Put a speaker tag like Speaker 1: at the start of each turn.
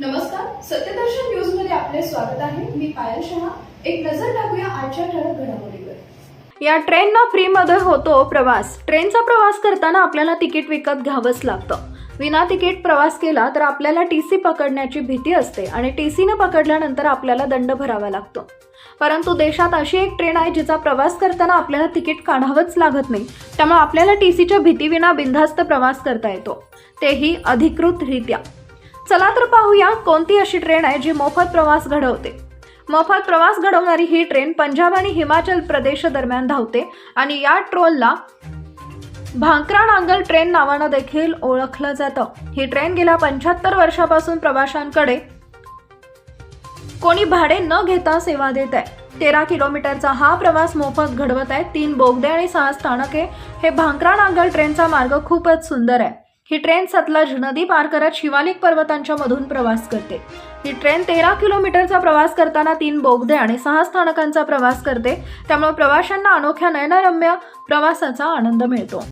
Speaker 1: नमस्कार सत्यदर्शन न्यूजमध्ये आपले स्वागत आहे. मी पायल शहा. एक नजर टाकूया आजच्या ठळक घडामोडीवर.
Speaker 2: या ट्रेननं फ्रीमध्ये होतो प्रवास. ट्रेनचा प्रवास करताना आपल्याला तिकीट विकत घ्यावंच लागतं. विना तिकीट प्रवास केला तर आपल्याला टी सी पकडण्याची भीती असते आणि टी सीनं पकडल्यानंतर आपल्याला दंड भरावा लागतो. परंतु देशात अशी एक ट्रेन आहे जिचा प्रवास करताना आपल्याला तिकीट काढावंच लागत नाही. त्यामुळे आपल्याला टी सीच्या भीतीविना बिनधास्त प्रवास करता येतो. तेही अधिकृतरित्या. चला तर पाहूया कोणती अशी ट्रेन आहे जी मोफत प्रवास घडवते. मोफत प्रवास घडवणारी ही ट्रेन पंजाब आणि हिमाचल प्रदेश दरम्यान धावते आणि या ट्रोलला भांकरा नांगल ट्रेन नावानं देखील ओळखलं जातं. ही ट्रेन गेल्या पंच्याहत्तर वर्षापासून प्रवाशांकडे कोणी भाडे न घेता सेवा देत आहे. तेरा किलोमीटरचा हा प्रवास मोफत घडवत आहे. तीन बोगदे आणि सहा स्थानके. हे भांकरा नांगल ट्रेनचा मार्ग खूपच सुंदर आहे. ही ट्रेन सतलज नदी पार करत शिवालिक पर्वतांच्या मधून प्रवास करते. ही ट्रेन तेरा किलोमीटरचा प्रवास करताना तीन बोगदे आणि सहा स्थानकांचा प्रवास करते. त्यामुळे प्रवाशांना अनोख्या नयनरम्य प्रवासाचा आनंद मिळतो.